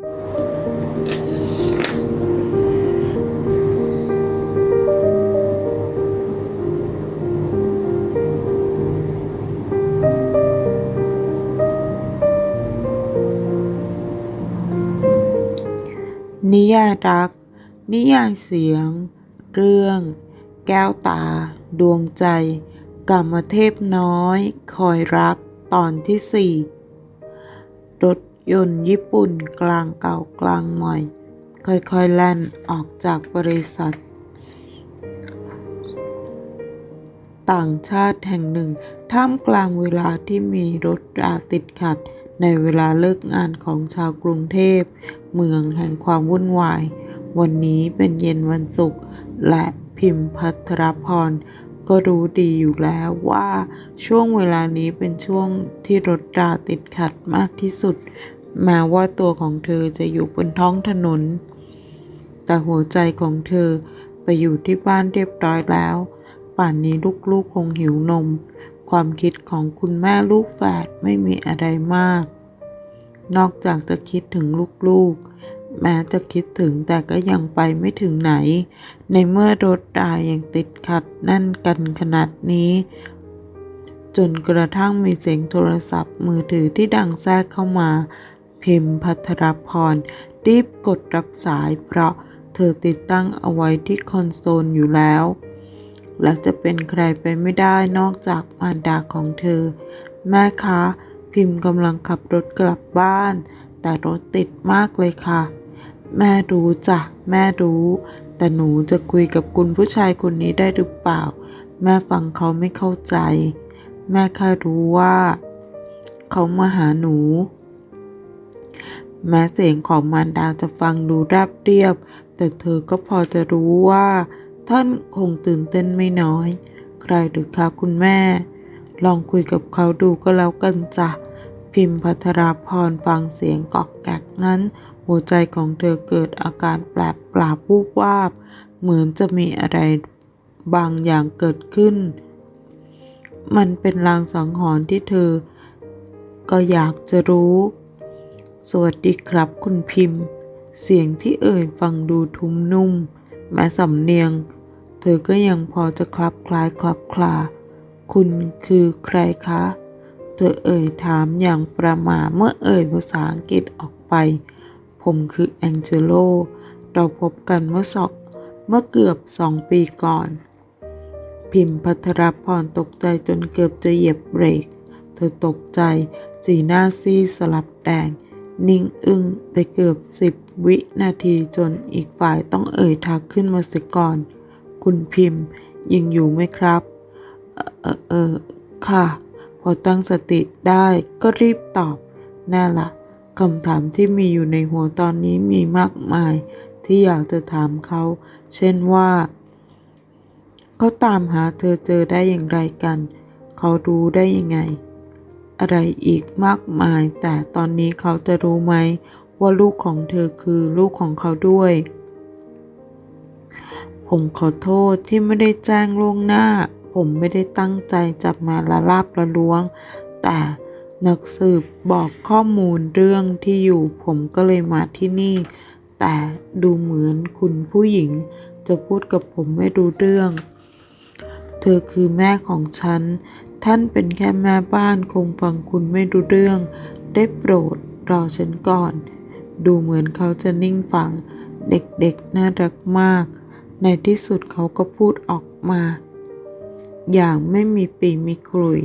นิยายรัก นิยายเสียง เรื่อง แก้วตา ดวงใจ กรรมเทพน้อย คอยรัก ตอนที่สี่รถ ยนต์ญี่ปุ่นกลางเก่ากลางใหม่ ค่อยๆแล่นออกจากบริษัท ต่างชาติแห่งหนึ่ง ท่ามกลางเวลาที่มีรถราติดขัด ในเวลาเลิกงานของชาวกรุงเทพ เมืองแห่งความวุ่นวาย วันนี้เป็นเย็นวันศุกร์และพิมพ์พัทรพร ก็รู้ดีอยู่แล้วว่าช่วงเวลานี้เป็นช่วงที่รถราติดขัดมากที่สุดแม้ว่าตัวของเธอจะอยู่บนท้องถนน แต่หัวใจของเธอไปอยู่ที่บ้านเรียบร้อยแล้ว ป่านนี้ลูกๆคงหิวนม ความคิดของคุณแม่ลูกแฝดไม่มีอะไรมาก นอกจากจะคิดถึงลูกๆ แม้จะคิดถึงแต่ก็ยังไปไม่ถึงไหน ในเมื่อรถรายังติดขัดแน่นกันขนาดนี้ จนกระทั่งมีเสียงโทรศัพท์มือถือที่ดังแทรกเข้ามา พิมพ์พัทรพร รีบกดรับสายเพราะเธอติดตั้งเอาไว้ที่คอนโซลอยู่แล้ว และจะเป็นใครไปไม่ได้นอกจากมารดาของเธอ แม่คะ พิมพ์กำลังขับรถกลับบ้าน แต่รถติดมากเลยค่ะ แม่รู้จ้ะแม่รู้ แต่หนูจะคุยกับคุณผู้ชายคนนี้ได้หรือเปล่า แม่ฟังเขาไม่เข้าใจ แม่แค่รู้ว่า เขามาหาหนู แม้เสียงของมารดาจะฟังดูราบเรียบ แต่เธอก็พอจะรู้ว่า ท่านคงตื่นเต้นไม่น้อย ใครหรือคะคุณแม่ ลองคุยกับเขาดูก็แล้วกันจ้ะพิมพ์พัทราพรฟังเสียงกอกแกกนั้น หัวใจของเธอเกิดอาการแปลกปลาบวูบวาบ เหมือนจะมีอะไรบางอย่างเกิดขึ้น มันเป็นลางสังหรณ์ที่เธอ ก็อยากจะรู้ สวัสดีครับคุณพิมพ์ เสียงที่เอ่ยฟังดูทุ้มนุ่ม แม้สำเนียง เธอก็ยังพอจะคลับคล้ายคลับคลา คุณคือใครคะเธอเอ่ยถามอย่างประหม่าเมื่อเอ่ยภาษาอังกฤษออกไป ผมคือแองเจโล เราพบกันเมื่อสองเมื่อเกือบสองปีก่อน พิมพ์พัทรพรตกใจจนเกือบจะเหยียบเบรก เธอตกใจ สีหน้าซีสลับแดง นิ่งอึ้งไปเกือบสิบวินาทีจนอีกฝ่ายต้องเอ่ยทักขึ้นมาเสียก่อน คุณพิมพ์ยังอยู่ไหมครับ เออเออเออค่ะ พอตั้งสติได้ก็รีบตอบ แน่ละ คำถามที่มีอยู่ในหัวตอนนี้มีมากมาย ที่อยากจะถามเขา เช่นว่า เขาตามหาเธอเจอได้อย่างไรกัน เขารู้ได้ยังไง อะไรอีกมากมาย แต่ตอนนี้เขาจะรู้ไหม ว่าลูกของเธอคือลูกของเขาด้วย ผมขอโทษที่ไม่ได้แจ้งล่วงหน้า ผมไม่ได้ตั้งใจจับมาละลาบละล้วง แต่ นักสืบบอกข้อมูลเรื่องที่อยู่ผมก็เลยมาที่นี่ แต่ดูเหมือนคุณผู้หญิงจะพูดกับผมไม่รู้เรื่อง เธอคือแม่ของฉัน ท่านเป็นแค่แม่บ้านคงฟังคุณไม่รู้เรื่อง ได้โปรดรอฉันก่อน ดูเหมือนเขาจะนิ่งฟัง เด็กๆน่ารักมาก ในที่สุดเขาก็พูดออกมา อย่างไม่มีปีมีกลุย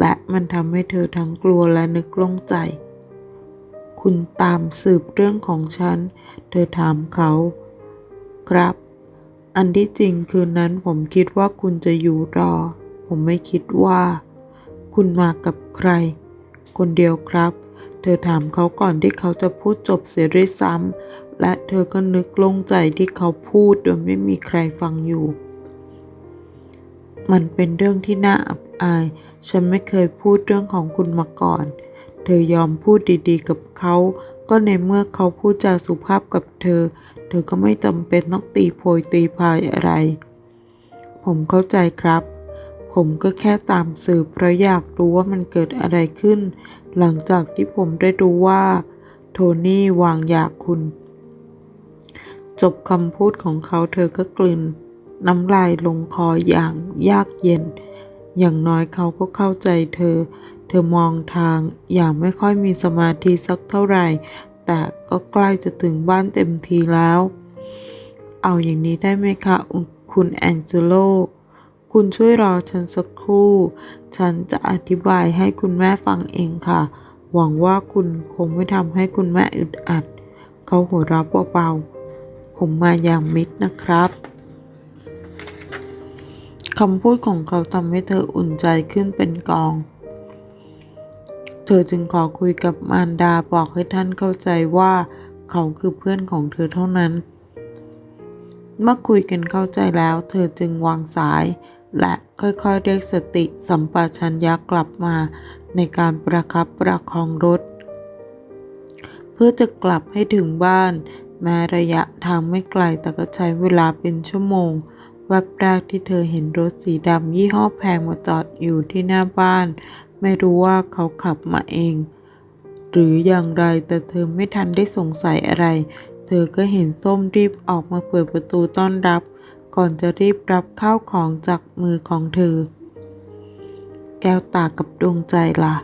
และมันทำให้เธอทั้งกลัวและนึกลงใจ คุณตามสืบเรื่องของฉัน เธอถามเขา ครับ อันที่จริงคืนนั้นผมคิดว่าคุณจะอยู่รอ ผมไม่คิดว่า คุณมากับใคร คนเดียวครับ เธอถามเขาก่อนที่เขาจะพูดจบเสียด้วยซ้ำและเธอก็นึกลงใจที่เขาพูดโดยไม่มีใครฟังอยู่ มันเป็นเรื่องที่น่าอับ อาย ฉันไม่เคยพูดเรื่องของคุณมาก่อน เธอยอมพูดดีๆ กับเขา ก็ในเมื่อเขาพูดจาสุภาพกับเธอ เธอก็ไม่จำเป็นต้องตีโพยตีพายอะไร ผมเข้าใจครับ ผมก็แค่ตามสืบเพราะอยากรู้ว่ามันเกิดอะไรขึ้น หลังจากที่ผมได้รู้ว่า โทนี่วางยาคุณ จบคำพูดของเขาเธอก็กลืนน้ำลายลงคออย่างยากเย็น อย่างน้อยเขาก็เข้าใจเธอ เธอมองทางอย่างไม่ค่อยมีสมาธิสักเท่าไหร่ แต่ก็ใกล้จะถึงบ้านเต็มทีแล้ว เอาอย่างนี้ได้ไหมคะ คุณแองเจโลคุณช่วยรอฉันสักครู่ ฉันจะอธิบายให้คุณแม่ฟังเองค่ะ หวังว่าคุณคงไม่ทำให้คุณแม่อึดอัด เขาหัวเราะเบาๆผมมาอย่างมิตรนะครับ คำพูดของเขาทำให้เธออุ่นใจขึ้นเป็นกอง เธอจึงขอคุยกับมารดาบอกให้ท่านเข้าใจว่าเขาคือเพื่อนของเธอเท่านั้น เมื่อคุยกันเข้าใจแล้ว เธอจึงวางสาย และค่อยๆเรียกสติสัมปชัญญะกลับมาในการประคับประคองรถ เพื่อจะกลับให้ถึงบ้าน แม้ระยะทางไม่ไกลแต่ก็ใช้เวลาเป็นชั่วโมง แวบแรกที่เธอเห็นรถสีดำยี่ห้อแพงมาจอดอยู่ที่หน้าบ้าน ไม่รู้ว่าเขาขับมาเอง หรืออย่างไรแต่เธอไม่ทันได้สงสัยอะไร เธอก็เห็นส้มรีบออกมาเปิดประตูต้อนรับ ก่อนจะรีบรับข้าวของจากมือของเธอ แก้วตากับดวงใจล่ะ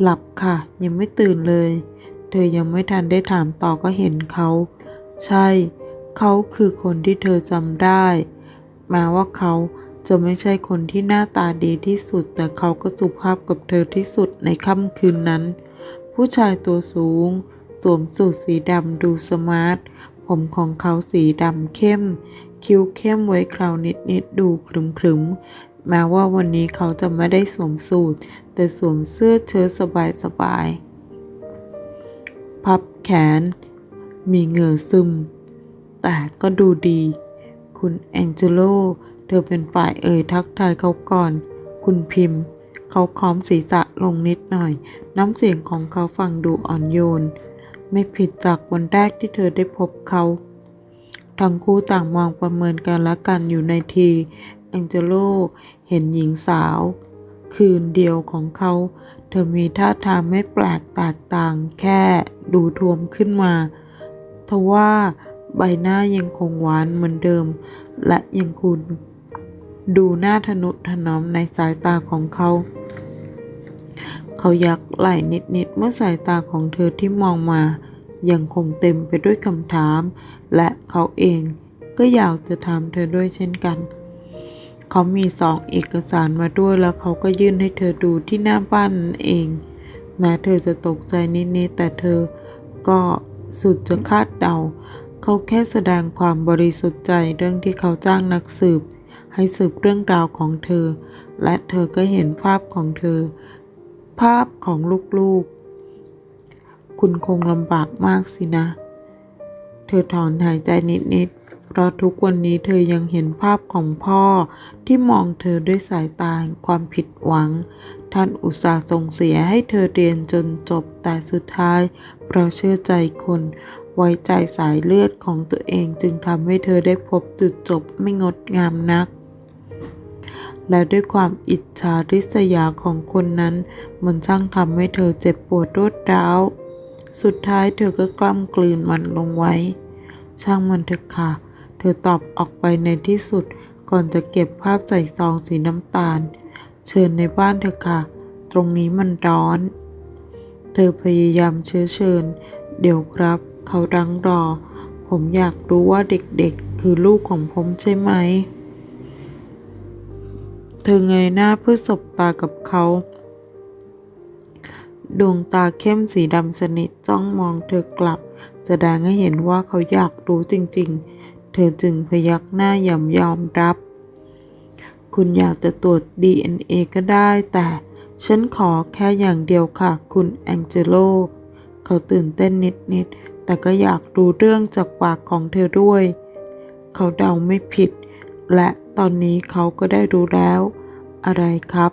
หลับค่ะ ยังไม่ตื่นเลย เธอยังไม่ทันได้ถามต่อก็เห็นเขา ใช่ เขาคือคนที่เธอจำได้ แม้ว่าเขาจะไม่ใช่คนที่หน้าตาดีที่สุด แต่เขาก็สุภาพกับเธอที่สุดในค่ำคืนนั้น ผู้ชายตัวสูง สวมสูทสีดำดูสมาร์ท ผมของเขาสีดำเข้ม คิ้วเข้มไว้คราวนิดๆดูครึมๆแม้ว่าวันนี้เขาจะไม่ได้สวมสูทแต่สวมเสื้อเชิ้ตสบายๆพับแขน มีเหงื่อซึม แต่ก็ดูดี คุณแองเจโล เธอเป็นฝ่ายเอ่ยทักทายเขาก่อน คุณพิมพ์ เขาค้อมศีรษะลงนิดหน่อย น้ำเสียงของเขาฟังดูอ่อนโยน ไม่ผิดจากวันแรกที่เธอได้พบเขา ทั้งคู่ต่างมองประเมินกันและกันอยู่ในที แองเจโล เห็นหญิงสาว คืนเดียวของเขา เธอมีท่าทางไม่แปลกแตกต่าง แค่ดูทวมขึ้นมาทว่า ใบหน้ายังคงหวานเหมือนเดิม และยังคุณดูหน้าทนุถนอมในสายตาของเขา เขายักไหล่นิดๆเมื่อสายตาของเธอที่มองมา ยังคงเต็มไปด้วยคำถาม และเขาเองก็อยากจะถามเธอด้วยเช่นกัน เขามีสองเอกสารมาด้วยแล้วเขาก็ยื่นให้เธอดูที่หน้าบ้านนั่นเอง แม้เธอจะตกใจนิดๆแต่เธอก็สุดจะคาดเดา เขาแค่แสดงความบริสุทธิ์ใจเรื่องที่เขาจ้างนักสืบ ให้สืบเรื่องราวของเธอ และเธอก็เห็นภาพของเธอ ภาพของลูกๆ คุณคงลำบากมากสินะ ธอถอนหายใจนิดๆ เพราะทุกวันนี้เธอยังเห็นภาพของพ่อที่มองเธอด้วยสายตาแห่งความผิดหวัง ท่านอุตส่าห์ส่งเสียให้เธอเรียนจนจบแต่สุดท้ายเพราะเชื่อใจคน ไว้ใจสายเลือดของตัวเองจึงทำให้เธอได้พบจุดจบไม่งดงามนัก และด้วยความอิจฉาริษยาของคนนั้น มันช่างทำให้เธอเจ็บปวดรวดร้าว สุดท้ายเธอก็กล้ำกลืนมันลงไว้ ช่างมันเถอะค่ะ เธอตอบออกไปในที่สุด ก่อนจะเก็บภาพใส่ซองสีน้ำตาล เชิญในบ้านเถอะค่ะ ตรงนี้มันร้อน เธอพยายามเชื้อเชิญ เดี๋ยวครับ เขารังรอ ผมอยากรู้ว่าเด็กๆ คือลูกของผมใช่ไหม เธอเงยหน้าเพื่อสบตากับเขาดวงตาเข้มสีดำสนิทจ้องมองเธอกลับ แสดงให้เห็นว่าเขาอยากรู้จริงๆ เธอจึงพยักหน้าย่ำยอมรับ คุณอยากจะตรวจ DNA ก็ได้แต่ฉันขอแค่อย่างเดียวค่ะ คุณแองเจโล เขาตื่นเต้นนิดๆ แต่ก็อยากรู้เรื่องจากปากของเธอด้วย เขาเดาไม่ผิด และตอนนี้เขาก็ได้รู้แล้ว อะไรครับ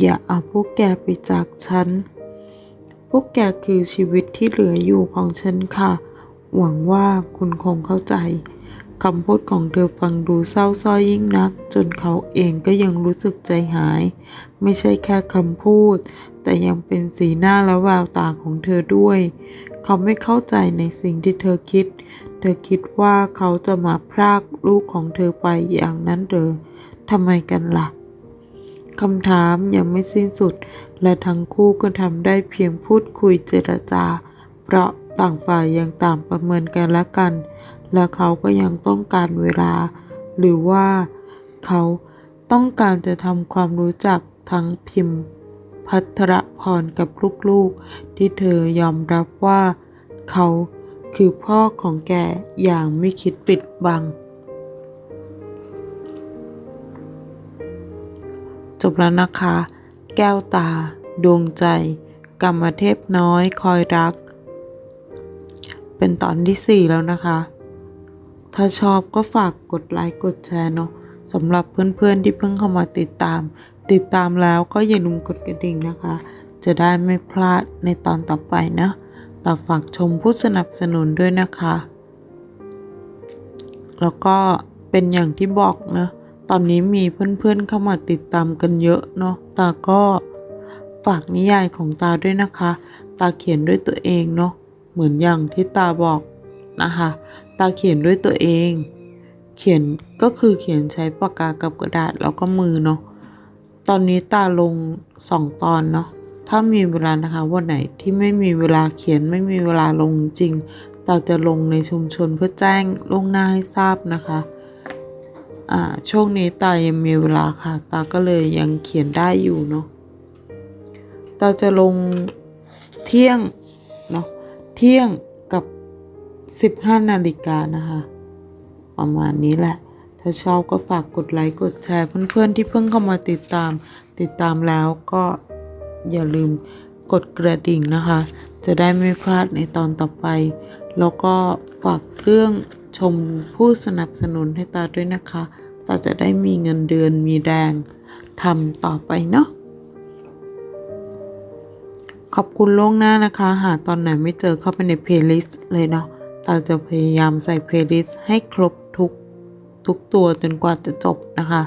อย่าเอาพวกแกไปจากฉัน พวกแกคือชีวิตที่เหลืออยู่ของฉันค่ะ หวังว่าคุณคงเข้าใจคำพูดของเธอฟังดูเศร้าส้อยยิ่งนัก จนเขาเองก็ยังรู้สึกใจหาย ไม่ใช่แค่คำพูด แต่ยังเป็นสีหน้าและแววตาของเธอด้วย เขาไม่เข้าใจในสิ่งที่เธอคิด เธอคิดว่าเขาจะมาพรากลูกของเธอไปอย่างนั้นหรือทำไมกันล่ะ คำถามยังไม่สิ้นสุด และทั้งคู่ก็ทำได้เพียงพูดคุยเจรจา เพราะต่างฝ่ายยังต่างประเมินกันและกัน และเขาก็ยังต้องการเวลา หรือว่าเขาต้องการจะทำความรู้จักทั้งพิมพ์ พัทรพรกับลูกๆ ที่เธอยอมรับว่า เขาคือพ่อของแกอย่างไม่คิดปิดบัง จบแล้วนะคะ แก้วตา ดวงใจ กรรมเทพน้อย คอยรัก เป็นตอนที่ 4 แล้วนะคะ ถ้าชอบก็ฝากกดไลค์กดแชร์เนาะสำหรับเพื่อนๆที่เพิ่งเข้ามาติดตาม ติดตามแล้วก็อย่าลืมกดกระดิ่งนะคะ จะได้ไม่พลาดในตอนต่อไปนะต่อฝากชมผู้สนับสนุนด้วยนะคะ แล้วก็เป็นอย่างที่บอกนะ ตอนนี้มีเพื่อนๆเข้ามาติดตามกันเยอะเนาะตาก็ฝากนิยายของตาด้วยนะคะ ตาเขียนด้วยตัวเองเนาะเหมือนอย่างที่ตาบอกนะคะ ตาเขียนด้วยตัวเอง เขียนก็คือเขียนใช้ปากกากับกระดาษแล้วก็มือเนาะตอนนี้ตาลงสองตอนเนาะถ้ามีเวลานะคะวันไหนที่ไม่มีเวลาเขียนไม่มีเวลาลงจริงตาจะลงในชุมชนเพื่อแจ้งล่วงหน้าให้ทราบนะคะ ช่วงนี้ตายังมีเวลาค่ะ ตาก็เลยยังเขียนได้อยู่เนาะตาจะลงเที่ยงเนาะเที่ยงกับ 15 นาฬิกานะคะ ประมาณนี้แหละ ถ้าชอบก็ฝากกดไลค์กดแชร์เพื่อนๆที่เพิ่งเข้ามาติดตาม ติดตามแล้วก็อย่าลืมกดกระดิ่งนะคะ จะได้ไม่พลาดในตอนต่อไป แล้วก็ฝากเรื่อง ชมผู้สนับสนุนให้ตาด้วยนะคะ ตาจะได้มีเงินเดือนมีแรงทำต่อไปเนาะขอบคุณล่วงหน้านะคะ หาตอนไหนไม่เจอเข้าไปในเพลย์ลิสต์เลยเนาะตาจะพยายามใส่เพลย์ลิสต์ให้ครบทุกทุกตัวจนกว่าจะจบนะคะ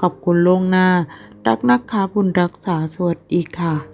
ขอบคุณล่วงหน้า รักนะคะบุญรักษาสวัสดีค่ะ